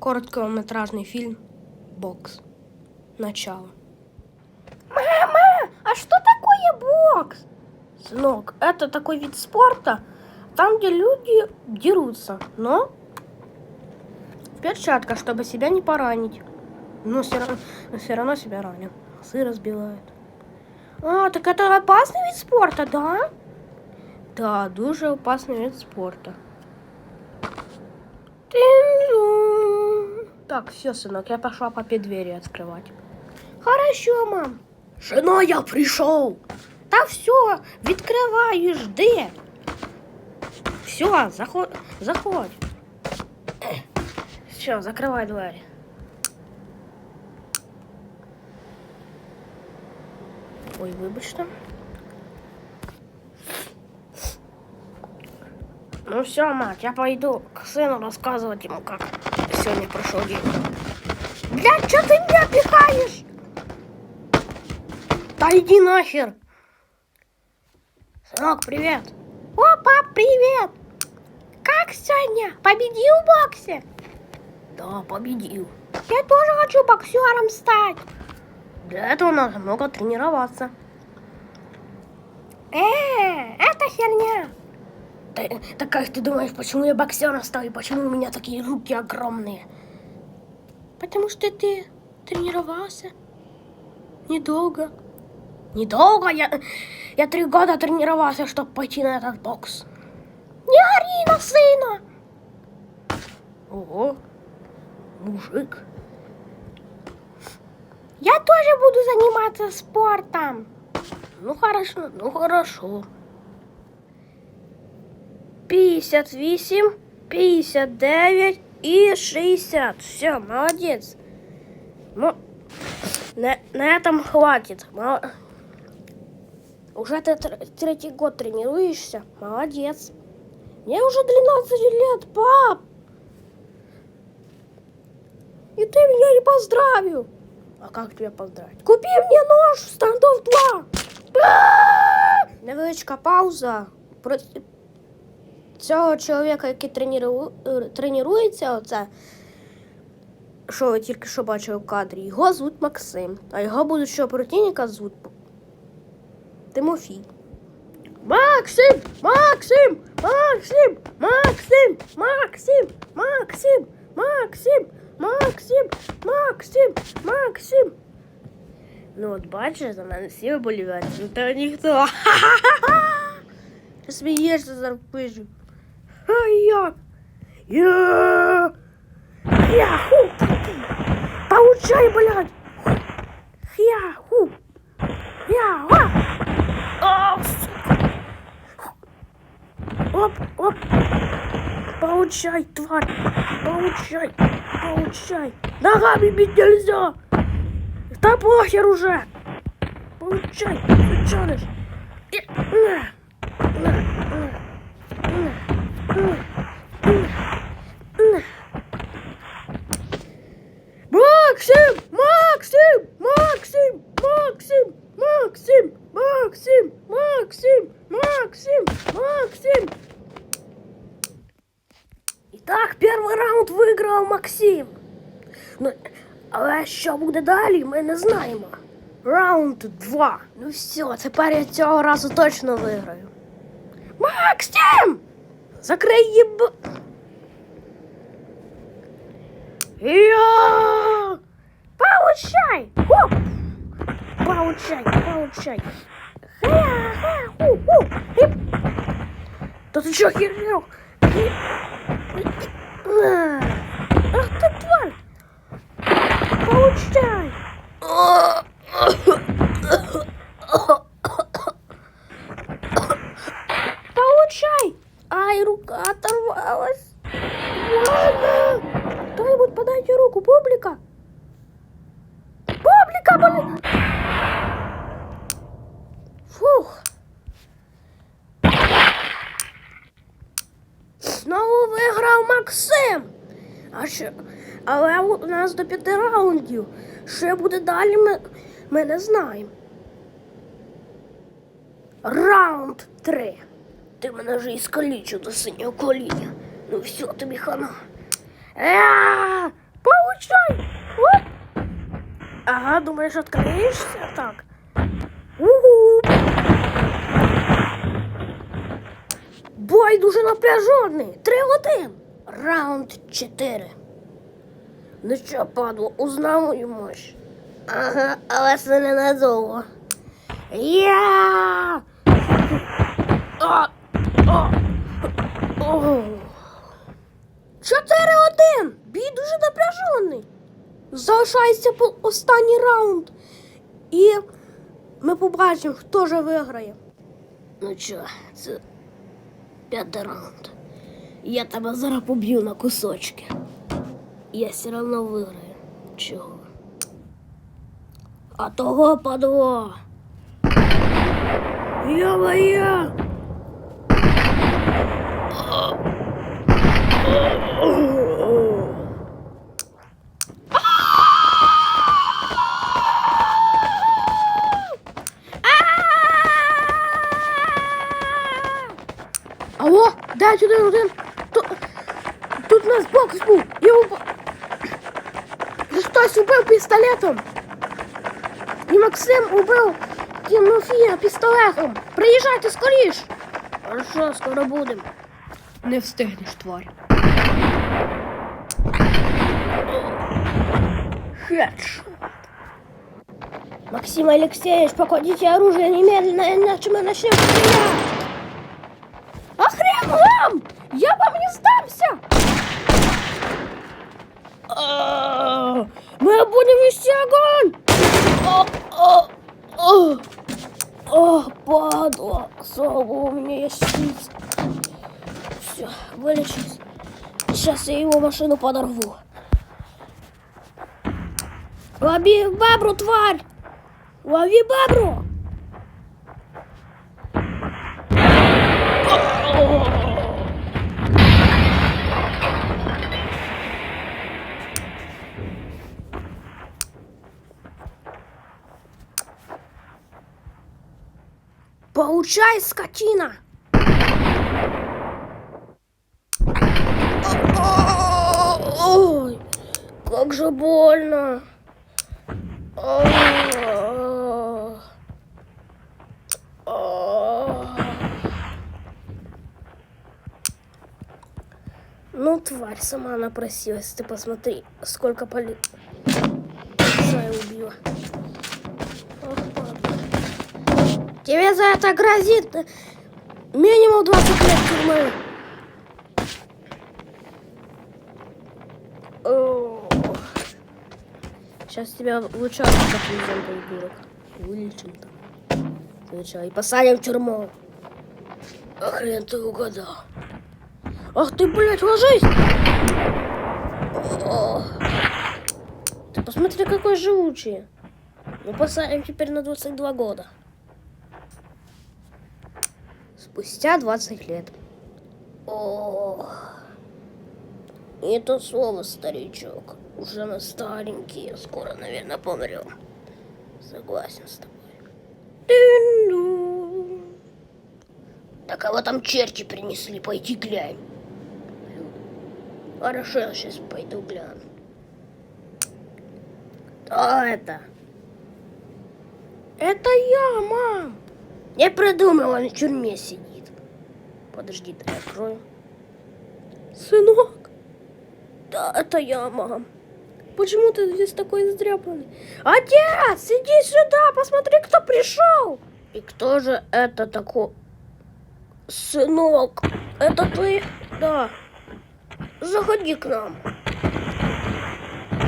короткометражный фильм «Бокс». Начало. Мама, а что такое бокс? Сынок, это такой вид спорта, там, где люди дерутся, но в перчатках, чтобы себя не поранить. Но все равно, все равно себя ранят. Носы разбивают. А, так это опасный вид спорта, да? Да, дуже опасний вид спорту. Тин-дун. Так, все, сынок, я пошла папе двери открывать. Хорошо, мам. Жена, я пришел. Та все, відкриваю, жди. Все, заходь, заходь. Все, закрывай двері. Ой, вибачте. Ну все, мать, я пойду к сыну рассказывать ему, как сегодня прошел день. Для чого ти мене пихаєш? Да иди нахер! Сынок, привет! О, пап, привет! Как сегодня? Победил в боксе? Да, победил. Я тоже хочу боксером стать. Для этого надо много тренироваться. Э, это херня. Да, так как ты думаешь, почему я боксером стал и почему у меня такие руки огромные? Потому что ты тренировался недолго. Недолго я, я три года тренировался, чтобы пойти на этот бокс. Не гори на сына. Ого, мужик. Я тоже буду заниматься спортом. Ну хорошо, ну хорошо. 58, 59 и 60. Все, молодец. Ну, на, на этом хватит. Мол- Уже ты тр- третий год тренируешься. Молодец. Мне уже 12 лет, пап. И ты меня не поздравил. А как тебя поздравить? Купи мне нож в стандов 2. Невеличка пауза. Цього чоловіка, який треніру... е, тренується, оце, що ви тільки що бачили в кадрі, його звуть Максим, а його будущого противника звуть Тимофій. Максим! Максим! Максим! Максим! Максим! Максим! Максим! Максим! Максим! Максим! Ну от бачиш, за мене всі виболівають, ну та ніхто. Смієшся зараз пишу. А як? Я. Яху! Получай, блядь! Яху! Яха! О, сука! Оп, оп! Получай, тварь! Получай! Получай! Ногами бить нельзя! Да похер уже! Получай, сучаныш! И- Максим! Максим! Максим! Максим! Максим! Максим! Максим! Максим! Максим! Итак, первый раунд виграв Максим. Ну, але що буде далі, ми не знаємо. Раунд 2. Ну все, тепер я цього разу точно виграю. Максим! Закрий їб... Я! Получай! Хоп! Получай, получай! Хип! Да ты чё, хернёв? Оторвалась! Ладно! Кто-нибудь подайте руку, публика! Публика, блин! Фух! Знову виграв Максим! А що? Але у нас до п'яти раундів. Що буде далі, ми, ми не знаємо. Раунд три. Ти мене вже іскалічив до синього коліна. Ну все, тобі хана. А! Включай! Оп! Ага, думаешь, откроешься? Так. Угу. Бой дуже напряжений. 3-1. Раунд 4. Ну що, падло, узнав мою мощь? Ага, але це ненадовго. Я! А! А! О! 4-1! Бій дуже напряжений. Залишається останній раунд. І ми побачимо, хто же виграє. Ну що, це п'ятий раунд. Я тебе зараз поб'ю на кусочки. Я все одно виграю. Чого? А того падло. Я-моя! Алло, дай один один. Тут, тут у нас бокс був. Його... Хтось убив пістолетом. І Максим убив Тимофія пістолетом. Приїжджайте скоріш. Хорошо, скоро будемо. Не встигнеш, тварь. Хедшот. Максим Алексеевич, покладите оружие немедленно, иначе мы начнем стрелять. А хрен вам! Я вам не сдамся! А, Мы будем вести огонь! О, о, о, о, падла! Слава у меня есть. Все, вылечусь. Сейчас я его машину подорву. Лови бабру, тварь! Лови бабру! Получай, скотина! Ой, как же больно! Ну, тварь, сама напросилась. Ты посмотри, сколько поли... я убила. Тебе за это грозит минимум 20 лет тюрьмы. Сейчас тебя участок отвезем, придурок. Вылечим там. Сначала и посадим в тюрьму. А хрен ты угадал. Ах ты, блядь, ложись! О. Ты посмотри, какой живучий. Мы посадим теперь на 22 года. Спустя 20 лет. Ох. Не то слово, старичок. Уже мы старенькие. Скоро, наверное, помрем. Согласен с тобой. Тю-ду. Да кого там черти принесли? Пойди глянь. Хорошо, я сейчас пойду гляну. Кто это? Это я, мам. Я придумал, он в тюрьме сидит. Подожди, дай открою. Сынок. Да, это я, мам. Почему ты здесь такой издряпанный? Отец, иди сюда, посмотри, кто пришел. И кто же это такой? Сынок, это ты? Да. Заходи к нам.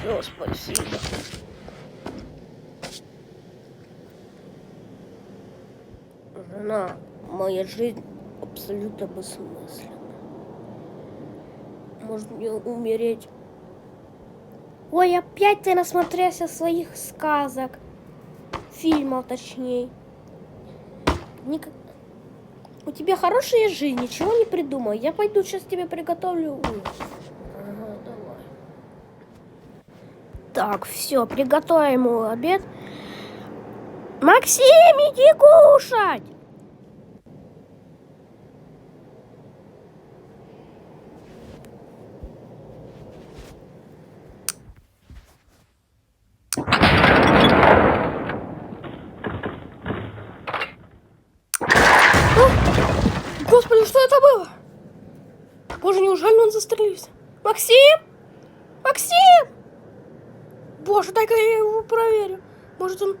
Все, спасибо. Жена, моя жизнь абсолютно бессмысленна. Может мне умереть? Ой, опять ты насмотрелся своих сказок. Фильмов, точнее. Ник- У тебя хорошая жизнь, ничего не придумай. Я пойду сейчас тебе приготовлю ужин. Ага, давай. Так, все, приготовим ему обед. Максим, иди кушать! Господи, что это было? Боже, неужели он застрелился? Максим! Максим! Боже, дай-ка я его проверю. Может он...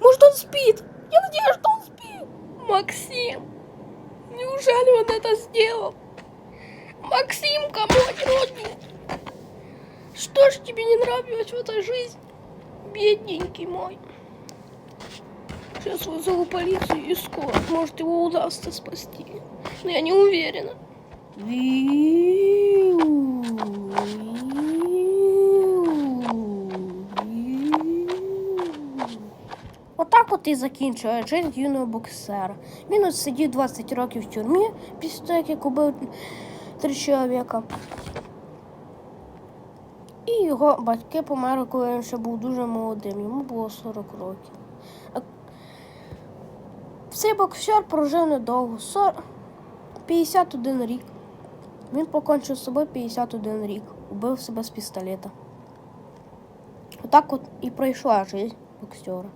Может он спит? Я надеюсь, что он спит. Максим! Неужели он это сделал? Максимка, мой родненький! Что ж тебе не нравилось в этой жизни? Бедненький мой. Сейчас вызову полицию и скоро. Может, его удастся спасти. Но я не уверена. Отак от і закінчує життя юного боксера. Він от сидів 20 років в тюрмі після того, як убив три чоловіка. І його батьки померли, коли він ще був дуже молодим. Йому було 40 років. Цей боксер прожив недовго, 40... 51 рік. Він покончив з собою 51 рік. Убив себе з пістолета. Отак от і пройшла життя боксера.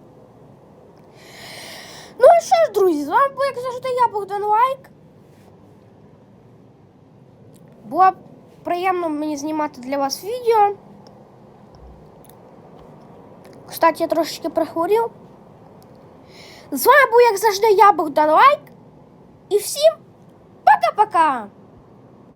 Ну і що ж, друзі, з вами був, як завжди, я Богдан Лайк. Було приємно мені знімати для вас відео. Кстати, я трошечки прихворів. З вами був, як завжди, я Богдан Лайк. І всім пока-пока!